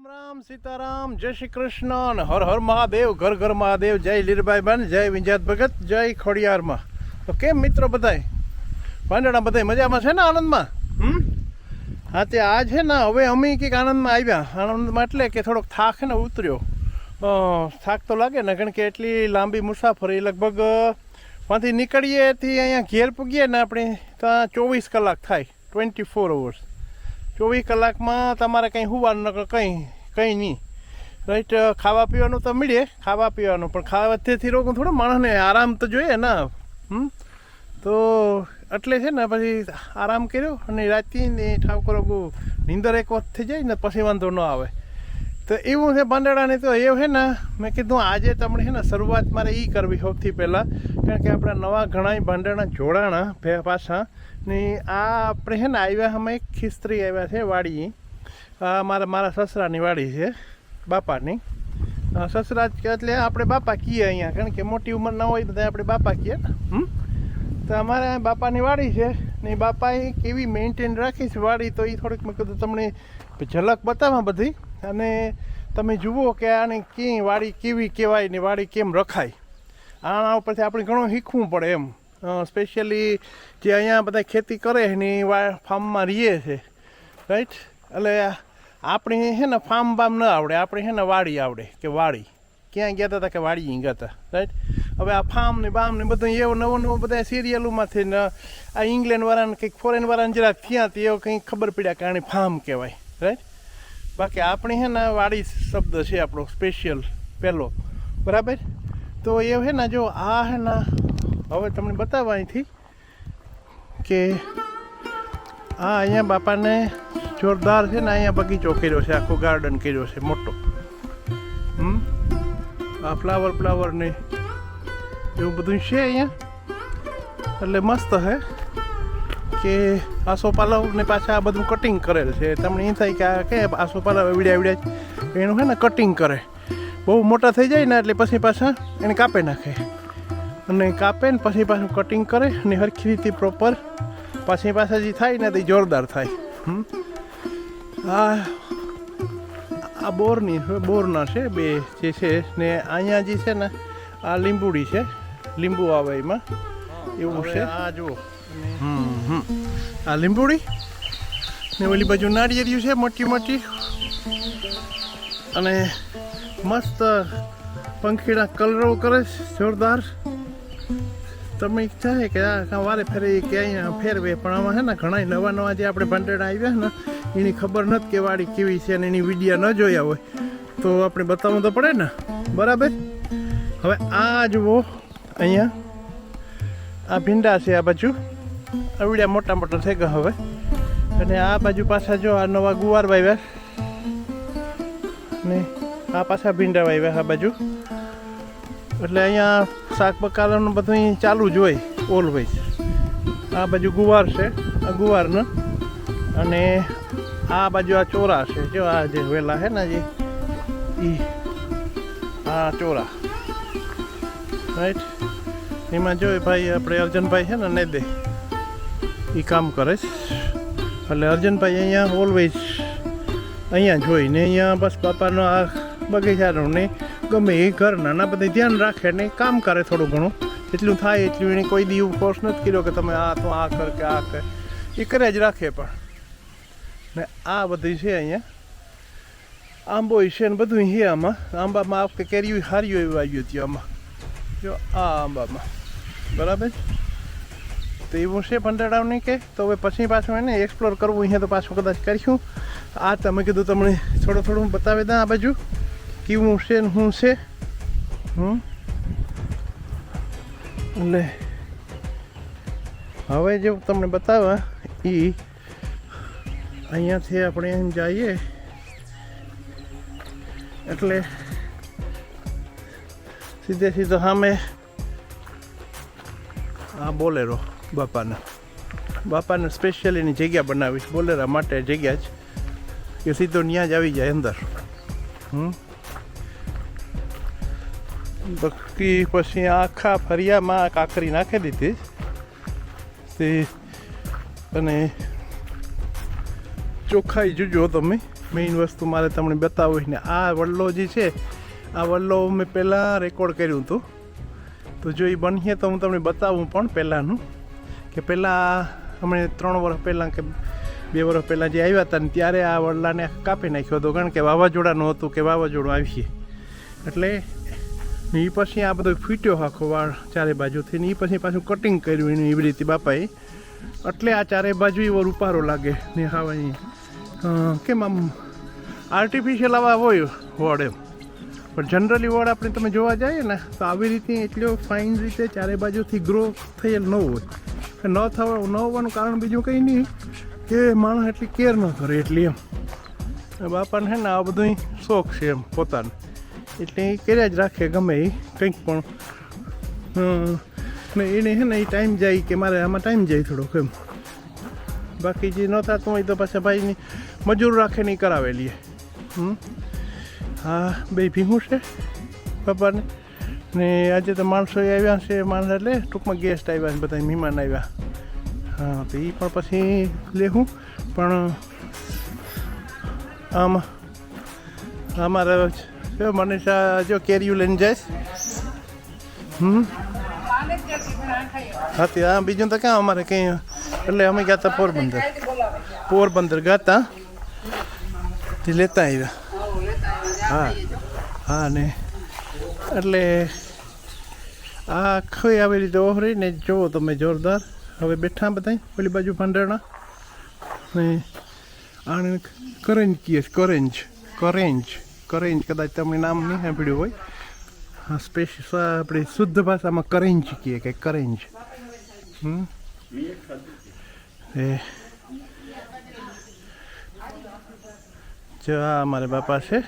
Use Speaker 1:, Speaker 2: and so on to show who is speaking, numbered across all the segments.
Speaker 1: રામ રામ સીતારામ, જય શ્રી કૃષ્ણ હર હર મહાદેવ, ઘર ઘર મહાદેવ, જય લીરભાઈ બન જય વિંજાત ભગત, જય ખોડિયારમાં. તો કેમ મિત્રો બધાય? પાંડડા બધાય મજામાં છે ને આનંદમાં? હમ? હા, તે આ છે ને, હવે અમે કંઈક આનંદમાં આવ્યા. આનંદમાં એટલે કે થોડોક થાક ને ઉતર્યો. થાક તો લાગે ને, કારણ કે એટલી લાંબી મુસાફરી લગભગ ત્યાંથી નીકળીએ થી અહીંયા ઘેર પૂગીએ ને આપણે ત્યાં ચોવીસ કલાક થાય ટ્વેન્ટી ફોર અવર્સ ચોવીસ કલાકમાં તમારે કંઈ હોવાનું નકર કંઈ કંઈ નહીં. રાઈટ ખાવા પીવાનું તો મળે, ખાવા પીવાનું. પણ ખાવાથી રોગું થોડો માણસને આરામ તો જોઈએ ને. હમ? તો એટલે છે ને પછી આરામ કર્યો અને રાતથી ને ઠાકોર નીંદર એક વખત થઈ જાય ને પછી વાંધો ન આવે. તો એવું છે પાંદડાની તો એવું છે ને, મેં કીધું આજે તમને છે ને શરૂઆત મારે એ કરવી સૌથી પહેલાં. કારણ કે આપણા નવા ઘણા ભાંડાના જોડાણા પાછા. ને આ આપણે છે ને આવ્યા અમે ખિસ્ત્રી આવ્યા છે વાડી આ મારા મારા સસરાની વાડી છે, બાપાની. સસરા એટલે આપણે બાપા કીએ અહીંયા, કારણ કે મોટી ઉંમરના હોય તો આપણે બાપા કીએ. હમ? તો અમારે બાપાની વાડી છે, ને બાપાએ કેવી મેન્ટેન રાખી છે વાડી, તો એ થોડીક મેં કીધું તમને ઝલક બતાવવા બધી. અને તમે જુઓ કે આને કે વાડી કેવી કહેવાય ને વાડી કેમ રખાય. આના ઉપરથી આપણે ઘણું શીખવું પડે એમ. સ્પેશિયલી જે અહીંયા બધા ખેતી કરે ને એ વા, ફાર્મમાં રહીએ છે રાઈટ એટલે આપણે છે ને ફાર્મ બામ ન આવડે, આપણે છે ને વાડી આવડે, કે વાડી. ક્યાં ગયા હતા કે વાડી ગયા હતા રાઈટ હવે આ ફાર્મ ને બામ ને બધું એવું નવું નવું બધા સિરિયલોમાંથી ને આ ઇંગ્લેન્ડ વાળાને કંઈક ફોરેન વાળાને જરાક થયા તે એવો કંઈક ખબર પડ્યા કે આને ફાર્મ કહેવાય રાઈટ બાકી આપણે છે ને વાડી શબ્દ છે આપણો સ્પેશિયલ પહેલો. બરાબર? તો એ છે ને જો આ છે ને હવે તમને બતાવવા અહીંથી કે આ અહીંયા બાપાને જોરદાર છે ને અહીંયા બગીચો કર્યો છે, આખો ગાર્ડન કર્યો છે, મોટો. હમ? આ ફ્લાવર ફ્લાવર ને એવું બધું છે અહીંયા. એટલે મસ્ત હે કે આસોપાલવ ને પાછા આ બધું કટિંગ કરેલ છે. તમને એ થાય કે આ કે આસોપાલવ એવડ્યા એવડ્યા એનું છે ને કટિંગ કરે. બહુ મોટા થઈ જાય ને એટલે પછી પાછા એને કાપી નાખે. અને કાપે ને પછી પાછું કટિંગ કરે અને હરખી રીતે પ્રોપર પાછી પાછા જે થાય ને તે જોરદાર થાય. આ આ બોરની બોરના છે બે જે છે ને અહીંયા જે છે ને આ લીંબુડી છે લીંબુ આવે એમાં. એવું છે. આ જુઓ. હમ હમ. આ લીંબુડી ને ઓલી બાજુ નાળિયેરિયું છે મોટી મોટી. અને મસ્ત પંખીડા કલરો કરે જોરદાર. તમે થાય કે આ વારે ફેરી કે અહીંયા ફેરવે, પણ આમાં છે ને ઘણા નવા નવા જે આપણે ભંડેડા આવ્યા ને, એની ખબર નથી કે વાડી કેવી છે અને એની વિડીયા ન જોયા હોય. તો આપણે બતાવવું તો પડે ને? બરાબર? હવે આ જુઓ, અહીંયા. આ ભીંડા છે આ બાજુ. આવડ્યા મોટા મોટા થઈ ગયા હવે. અને આ બાજુ પાછા જો આ નવા ગુવાર વાવ્યા. ને આ પાછા ભીંડા વાવ્યા આ બાજુ. એટલે અહીંયા શાક બકાલાનું બધું અહીં ચાલુ જ હોય ઓલવેઝ આ બાજુ ગુવાર છે, આ ગુવારનું. અને આ બાજુ આ ચોરા છે, જો આ જે વેલા છે ને જે એ આ ચોરા. રાઈટ એમાં જો ભાઈ, આપણે અર્જનભાઈ છે ને ને દે. એ કામ કરે છે. એટલે અર્જનભાઈ અહીંયા ઓલવેઝ અહીંયા જોઈને અહીંયા બસ બાપાનો આ બગીચાનું ને ગમે એ ઘર નાના બધા ધ્યાન રાખે ને કામ કરે થોડું ઘણું. એટલું થાય, એટલું એને કોઈ દી ફોર્સ નથી કર્યો કે તમે આ તો આ કર કે આ કર. એ કરે જ રાખે પણ. ને આ બધી છે અહીંયા. આંબો છે ને બધું છે આમાં. આંબામાં આ વખતે કેરીયું હારી એવું આવ્યું હતું આમાં. જો આ આંબામાં. બરાબર? તો એવું છે પંદરડાવની કે? તો હવે પછી પાછું એને એક્સપ્લોર કરવું અહીંયા તો પાછું કદાચ કરીશું. આ તમે કીધું તમને થોડું થોડું બતાવી દઉં આ બાજુ. કેવું છે ને શું છે હમ એટલે હવે જે તમને બતાવવા એ અહીંયાથી આપણે એમ જઈએ એટલે સીધે સીધો સામે આ બોલેરો બાપાના બાપાને સ્પેશિયલ એની જગ્યા બનાવી બોલેરા માટે જગ્યા જ કે સીધો ત્યાં જ આવી જાય અંદર હમ બાકી પછી આખા ફરિયામાં કાકરી નાખી દીધી તે અને ચોખ્ખાઈ જોજો તમે. મેઇન વસ્તુ મારે તમને બતાવવી ને, આ વડલો જે છે, આ વડલો મેં પહેલાં રેકોર્ડ કર્યું હતું. તો જો એ બનીએ તો હું તમને બતાવું પણ પહેલાંનું, કે પહેલાં અમે ત્રણ વર્ષ પહેલાં કે બે વર્ષ પહેલાં જે આવ્યા હતા ને, ત્યારે આ વડલાને કાપી નાખ્યો હતો. કારણ કે વાવાઝોડાનું હતું કે વાવાઝોડું આવીએ. એટલે એ પછી આ બધો ફૂટ્યો આખો વાળ ચારે બાજુથી ને એ પછી પાછું કટિંગ કર્યું એને એવી રીતે બાપાએ. એટલે આ ચારે બાજુ એવો રૂપારો લાગે ને હા અહીં કેમ આમ આર્ટિફિશિયલ આવા હોય વોડ એમ. પણ જનરલી વોડ આપણે તમે જોવા જઈએ ને, તો આવી રીતે એટલો ફાઇન રીતે ચારે બાજુથી ગ્રો થયેલ ન હોય. ન થવા, ન હોવાનું કારણ બીજું કંઈ નહીં, કે માણસ એટલી કેર ન કરે એટલી એમ. બાપાને છે ને આ બધું શોખ છે એમ પોતાનો. એટલે એ કર્યા જ રાખે ગમે એ, કંઈક પણ. ને એને છે ને એ ટાઈમ જાય કે મારે આમાં ટાઈમ જાય થોડોક એમ. બાકી જે ન થતું હોય તો પાછા ભાઈની મજૂર રાખે નહીં કરાવેલી હમ? હા, બે ભીંગું છે પપ્પાને. ને આજે તો માણસો આવ્યા છે, માણસ એટલે ટૂંકમાં ગેસ્ટ આવ્યા છે બધા, મહેમાન આવ્યા. હા, તો એ પણ પછી લેવું પણ આમ અમારે જો મનીષા, જો કેરીયું લઈને જાય હમ? હા તે હા, બીજું તો ક્યાં અમારે કંઈ? એટલે અમે ગયા હતા પોરબંદર. પોરબંદર ગયા હતા તે લેતા આવ્યા. હા હા, ને એટલે આ આખી આવી રીતે ઓહરી ને જુઓ તમે જોરદાર. હવે બેઠા બધા પેલી બાજુ ભાંડરણા ને આણે કરેન્જ કીએ કરેન્જ કરંજ. કરેંજ કદાચ તમે નામ નહીં સાંભળ્યું હોય. હા સ્પેશિયલ આપણે શુદ્ધ ભાષામાં કરેન્જ કહીએ કે કરેન્જ હમ? એ. જો આ અમારે બાપા છે.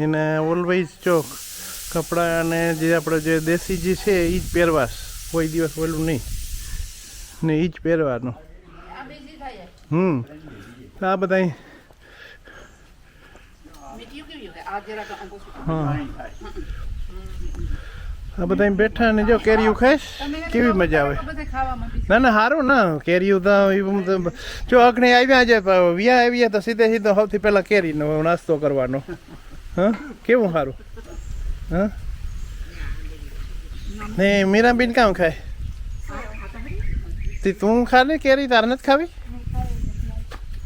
Speaker 1: એને ઓલવેઝ ચોક કપડાં અને જે આપણે જે દેશી જે છે એ જ પહેરવાશ કોઈ દિવસ ઓલું નહીં. ને એ જ પહેરવાનું. હમ. આ બધા અહીં હા આ બધા બેઠા ને જો કેરીયું ખાઈશ? કેવી મજા આવે? ના ના સારું ના કેરીયું તો જો અગ્નિ આવ્યા છે વ્યા આવ્યા તો સીધે સીધો સૌથી પહેલા કેરીનો નાસ્તો કરવાનો. હા? કેવું સારું હા? ને મીરાબીન કામ ખાય? તે તું ખા કેરી? તારે નથી ખાવી?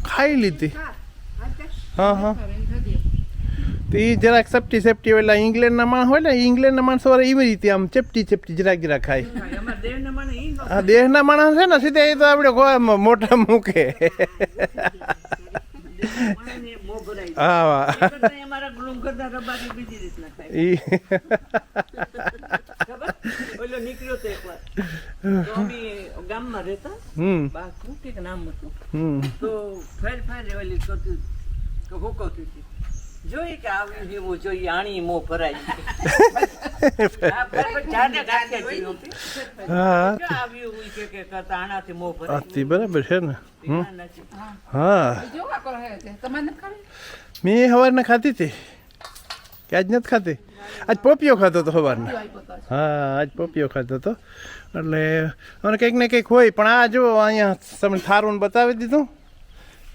Speaker 1: ખાઈ લીધી. હા. હા. તો એ જરાક સપટી સપટી એટલે ઇંગ્લેન્ડના માણસ હોય ને ઇંગ્લેન્ડના માણસો એવી રીતે આમ ચપટી ચપટી જરાક જરાક ખાય. આ દેહના માણસ છે ને સીધા એ તો આપણે મોટા મૂકે. હા
Speaker 2: ગામમાં રહેતા
Speaker 1: હમ.
Speaker 2: નામ હતું તો ફેર ફેર હું હતી. જોઈ કે આવ્યું ભરાય. બરાબર.
Speaker 1: હા.
Speaker 2: મો ભરાય.
Speaker 1: છે ને. હા. મેં સવારના ખાધી હતી. કે આજ નથી ખાધી? આજ પોપિયો ખાધો હતો સવારના હા આજ પોપિયો ખાધો હતો. એટલે મને કંઈક ને કંઈક હોય પણ આ જો અહીંયા તમે થારું બતાવી દીધું.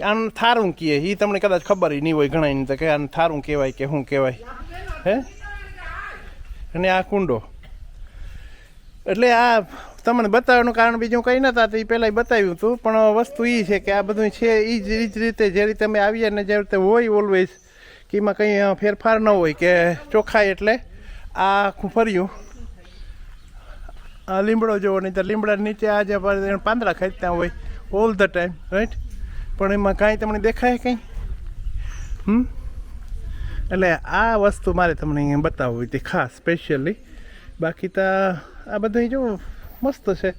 Speaker 1: આનું થારું કીએ એ તમને કદાચ ખબર નહીં હોય ઘણા તો કે આને થારું કહેવાય કે શું કહેવાય. હે? અને આ કુંડો. એટલે આ તમને બતાવવાનું કારણ બીજું કંઈ નતા એ પહેલાં બતાવ્યું હતું, પણ વસ્તુ એ છે કે આ બધું છે એ જ એ જ રીતે જે રીતે અમે આવીએ ને જે રીતે હોય ઓલવેઝ કે એમાં કંઈ ફેરફાર ન હોય કે ચોખ્ખાઈ એટલે આ આખું ફર્યું આ લીમડો જોવો, નહીં તો લીમડા નીચે આ જે આપણે પાંદડા ખાઈતા હોય ઓલ ધ ટાઈમ રાઈટ પણ એમાં કાંઈ તમને દેખાય કંઈ? હમ? એટલે આ વસ્તુ મારે તમને અહીંયા બતાવવી હતી ખાસ સ્પેશિયલી બાકી તો આ બધું જો મસ્ત છે.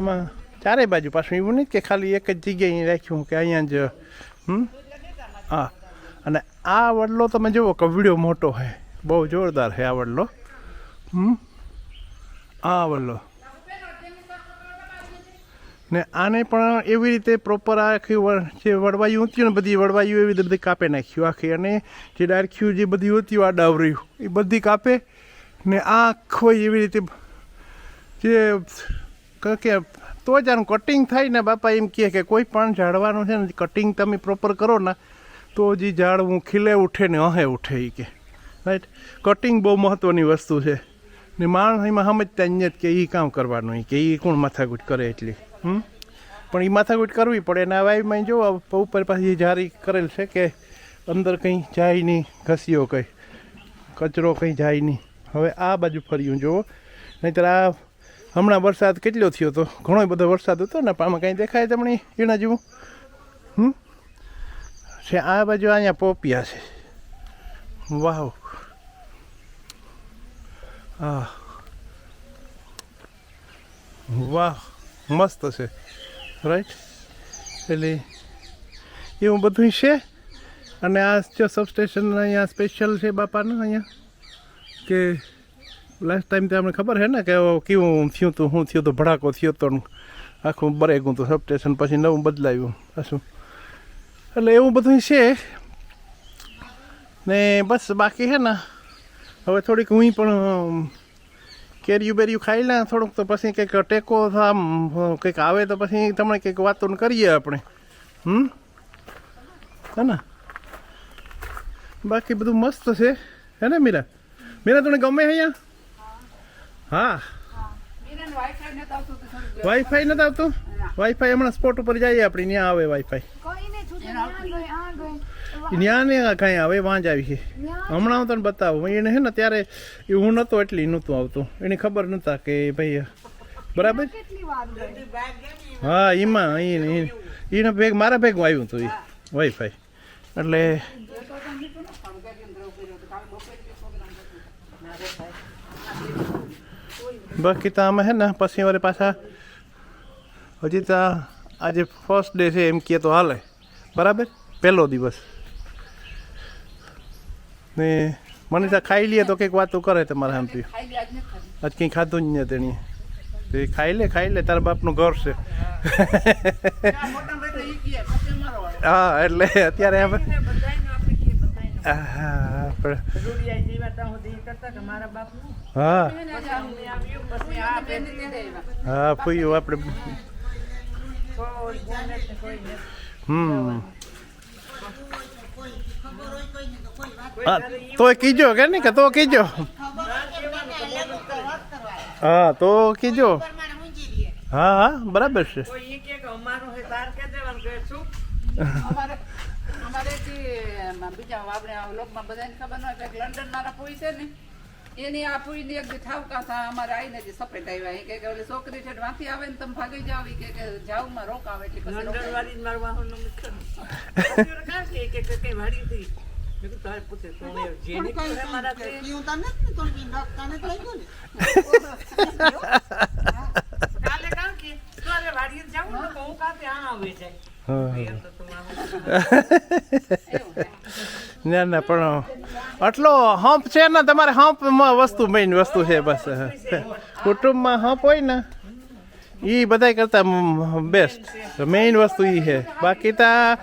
Speaker 1: આમાં ચારે બાજુ પાછું એવું નહીં કે ખાલી એક જ જગ્યાએ રાખ્યું કે અહીંયા જ, હમ? હા. અને આ વડલો તમે જુઓ કે વીડિયો મોટો છે બહુ જોરદાર છે આ વડલો. હમ? આ વડલો. ને આને પણ એવી રીતે પ્રોપર આખી જે વડવાયું હતી ને બધી વડવાયું એવી રીતે બધી કાપે નાખ્યું આખી. અને જે ડારખ્યું જે બધી હતી, આ ડાવર્યું એ બધી કાપે ને આખો એવી રીતે જે ક- તો જ આનું કટિંગ થાય ને બાપા એમ કહે કે કોઈ પણ ઝાડવાનું છે ને કટિંગ તમે પ્રોપર કરો ને, તો જ ઝાડ ઝાડવું ખીલે ઉઠે ને અહે ઉઠે એ કે. રાઈટ કટિંગ બહુ મહત્ત્વની વસ્તુ છે. ને માણસ એમાં સમજતા જ કે એ કામ કરવાનું એ કે એ કોણ માથાકૂટ કરે એટલી. હમ? પણ એ માથાકૂટ કરવી પડે અને આ વાયુમાં જો ઉપર પાછી જારી કરેલ છે કે અંદર કંઈ જાય નહીં ઘસ્યો કંઈ, કચરો કંઈ જાય નહીં. હવે આ બાજુ ફર્યું, જુઓ. નહીંતર આ હમણાં વરસાદ કેટલો થયો હતો ઘણો બધો વરસાદ હતો ને આમાં કંઈ દેખાય તમને એના જેવું? હમ? છે, આ બાજુ અહીંયા પોપિયા છે. વાહ હા વાહ. મસ્ત છે. રાઈટ એટલે એવું બધું છે. અને આ જો સબસ્ટેશન અહીંયા સ્પેશિયલ છે બાપાનું અહીંયા. કે લાસ્ટ ટાઈમ તો આપણે ખબર છે ને કે કેવું થયું હતું શું થયું હતું ભડાકો થયો હતો આખું બરેગું હતું સબસ્ટેશન પછી નવું બદલાયું પાછું. એટલે એવું બધું છે. ને બસ બાકી છે ને. હવે થોડીક હું પણ કેરીયું બેરીયું ખાઈ લે થોડુંક તો પછી કંઈક ટેકો આમ કંઈક આવે તો પછી તમને કંઈક વાતો કરીએ આપણે. હમ? હે ને? બાકી બધું મસ્ત છે. હે ને મીરા? મીરા તને ગમે અહીંયા? હા. વાઈફાઈ નથી આવતું? વાઈફાઈ હમણાં સ્પોટ ઉપર જઈએ આપણે ત્યાં આવે વાઈફાઈ ત્યાં ને કાંઈ આવે વાંજ આવી છે. હમણાં હું તને બતાવું. એને હે ને ત્યારે એ હું નહોતો એટલી નહોતું આવતું. એને ખબર નહોતા કે ભાઈ બરાબર? હા એમાં એને એને ભેગ મારા ભેગું આવ્યું હતું એ વાઈફાઈ એટલે બાકી તો અમે હે ને પછી વારે પાછા હજી તો આજે ફર્સ્ટ ડે છે એમ કહે તો હાલે. બરાબર? પહેલો દિવસ. ને મને તો ખાઈ લઈએ તો કંઈક વાતો કરે તમારે આમ પી આજ કંઈ ખાધું જ નહીં તેણીએ તો એ ખાઈ લે ખાઈ લે તારા બાપનું ઘર છે. હા. એટલે અત્યારે અમે હા હા ફૂયું આપણે હમ. તો કીજો કે નહીં કે તો કીજો. હા તો કીજો. હા હા બરાબર છે.
Speaker 3: અમારે અમારે બીજા આપણે આ લોકમાં બધાને ખબર ન હોય કે લંડન મારા પોઈ છે ને એની આ પોઈની એક ઠાવકા થા અમારે આવીને જે સપેટ આવ્યા. એ કે કે ઓલી છોકરી છે વાંથી આવે ને તમે ભાગી જાવ કે કે જાવમાં રોકાવ એટલે પછી
Speaker 2: લંડન
Speaker 3: રોકાય.
Speaker 2: વાળી મારું વાહન નો મિત્ર કાં કે કે વાડી
Speaker 3: થાય.
Speaker 1: ના ના પણ આટલો હંપ છે ને, તમારે હંપમાં વસ્તુ મેઇન વસ્તુ છે બસ. કુટુંબમાં હંપ હોય ને એ બધાય કરતા બેસ્ટ મેઇન વસ્તુ એ છે. બાકી તા,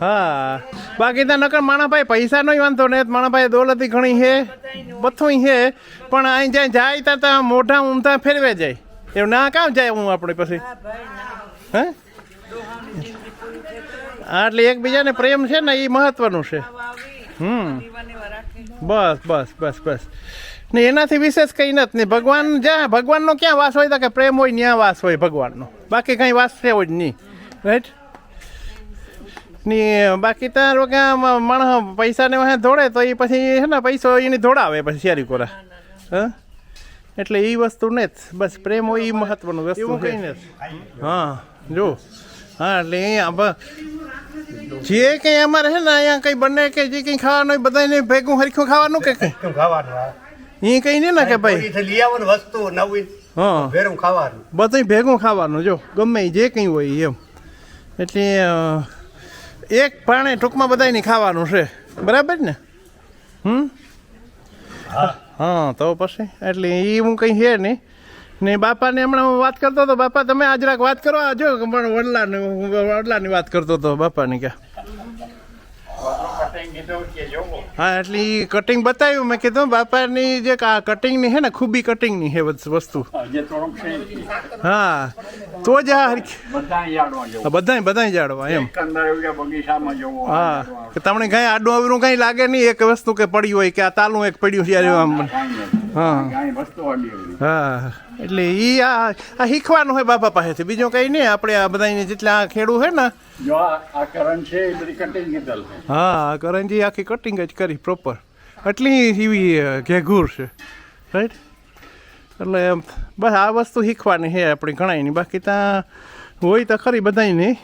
Speaker 1: હા. બાકી તો નકર માણાભાઈ પૈસા નહીં વાંધો ને માણાભાઈ દોલતી ઘણી છે બધું છે, પણ અહીં જ્યાં જાય ત્યાં મોઢા ઊંધા ફેરવે જાય. એવું ના કામ જાય હું આપણે પછી?
Speaker 2: હા?
Speaker 1: એટલે એકબીજાને પ્રેમ છે ને એ મહત્વનું છે. હમ. બસ બસ બસ બસ. ને એનાથી વિશેષ કંઈ નથી. ને ભગવાન જ્યાં ભગવાનનો ક્યાં વાસ હોય તો કે પ્રેમ હોય ત્યાં વાસ હોય ભગવાનનો. બાકી કંઈ વાસ છે જ નહીં. રાઈટ ને બાકી ત્યાં લોકો માણસ પૈસાને વાહે દોડે તો એ પછી છે ને પૈસો એની દોડાવે પછી શેરી કોરા. હા? એટલે એ વસ્તુ ને જ. બસ પ્રેમ હોય એ મહત્વનું વસ્તુ કંઈ નથી. હા જો. હા એટલે અહીંયા જે કંઈ અમારે છે ને અહીંયા કંઈ બને કે જે કંઈ ખાવાનું હોય બધાને ભેગું હરખું ખાવાનું કે કંઈ?
Speaker 4: ખાવાનું
Speaker 1: એ કંઈ નહીં ને કે ભાઈ?
Speaker 4: લઈ આવવાનું વસ્તુ નવી
Speaker 1: હા.
Speaker 4: ભેરું ખાવાનું.
Speaker 1: બધું ભેગું ખાવાનું જો ગમે જે કંઈ હોય એમ. એટલે એક પાણે ટૂંકમાં બધાને ખાવાનું છે. બરાબર ને? હમ? હા. તો પછી એટલે એ હું કંઈ છે નહીં. ને બાપાને હમણાં હું વાત કરતો હતો. બાપા તમે આજરાક વાત કરો. આ જો પણ વડલાની વડલાની વાત કરતો હતો બાપાની ક્યાં. હા એટલે કટિંગ બતાવ્યું. મેં કીધું બાપાની જે કટિંગની છે ને ખૂબી કટિંગની હે વસ્તુ. હા તો જ આ બધા બધાય જાડવા એમ. હા કે તમને કઈ આડું અવરું કઈ લાગે નહીં એક વસ્તુ કે પડ્યું હોય કે આ તાલું એક પડ્યું છે આમ હા. હા એટલે ઈ આ આ શીખવાનું હોય બાપા પાસેથી. બીજું કઈ નહીં આપણે આ બધાની જેટલા આ ખેડૂ છે ને
Speaker 5: જો આ આ છે એ બધી કટિંગ
Speaker 1: હા કરંજી આખી કટિંગ જ કરી પ્રોપર એટલી એવી ઘેઘૂર છે. રાઈટ એટલે એમ બસ આ વસ્તુ શીખવાની છે આપણી ઘણાયની. બાકી ત્યાં હોય તો ખરી બધાય નહીં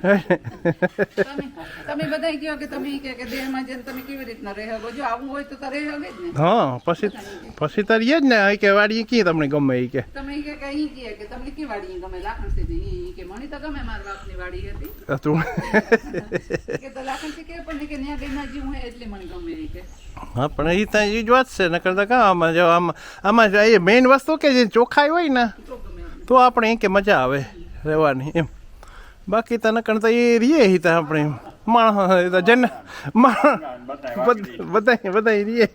Speaker 3: તમે તમે બધા કહો કે તમે કે કે દેહમાં જઈને તમે કેવી રીતના રહે શકો જો આવું હોય તો તો રહે શકે જ ને.
Speaker 1: હા પછી પછી તો રહીએ જ ને અહીં કે વાડી કી તમને ગમે એ કે?
Speaker 3: તમે કે કે અહીં કહે કે તમને કી વાડી ગમે? લાખણ સીધી કે મને તો ગમે મારા બાપની વાડી હતી.
Speaker 1: તું
Speaker 3: કે તો લાખણથી કે પણ કે ન્યા ગઈ જીવ હે એટલે મને ગમે ઈ કે.
Speaker 1: હા પણ એ ત્યાં એ જ વાત છે નકર તો કાં આમાં જો આમાં આમાં એ મેઇન વસ્તુ કે જે ચોખ્ખાઈ હોય ને તો આપણે એ કે મજા આવે રહેવાની એમ. બાકી તો નકર તો એ રીએ ઈ તો આપણે માણસ એ તો જન માણસ બધા બધા રીએ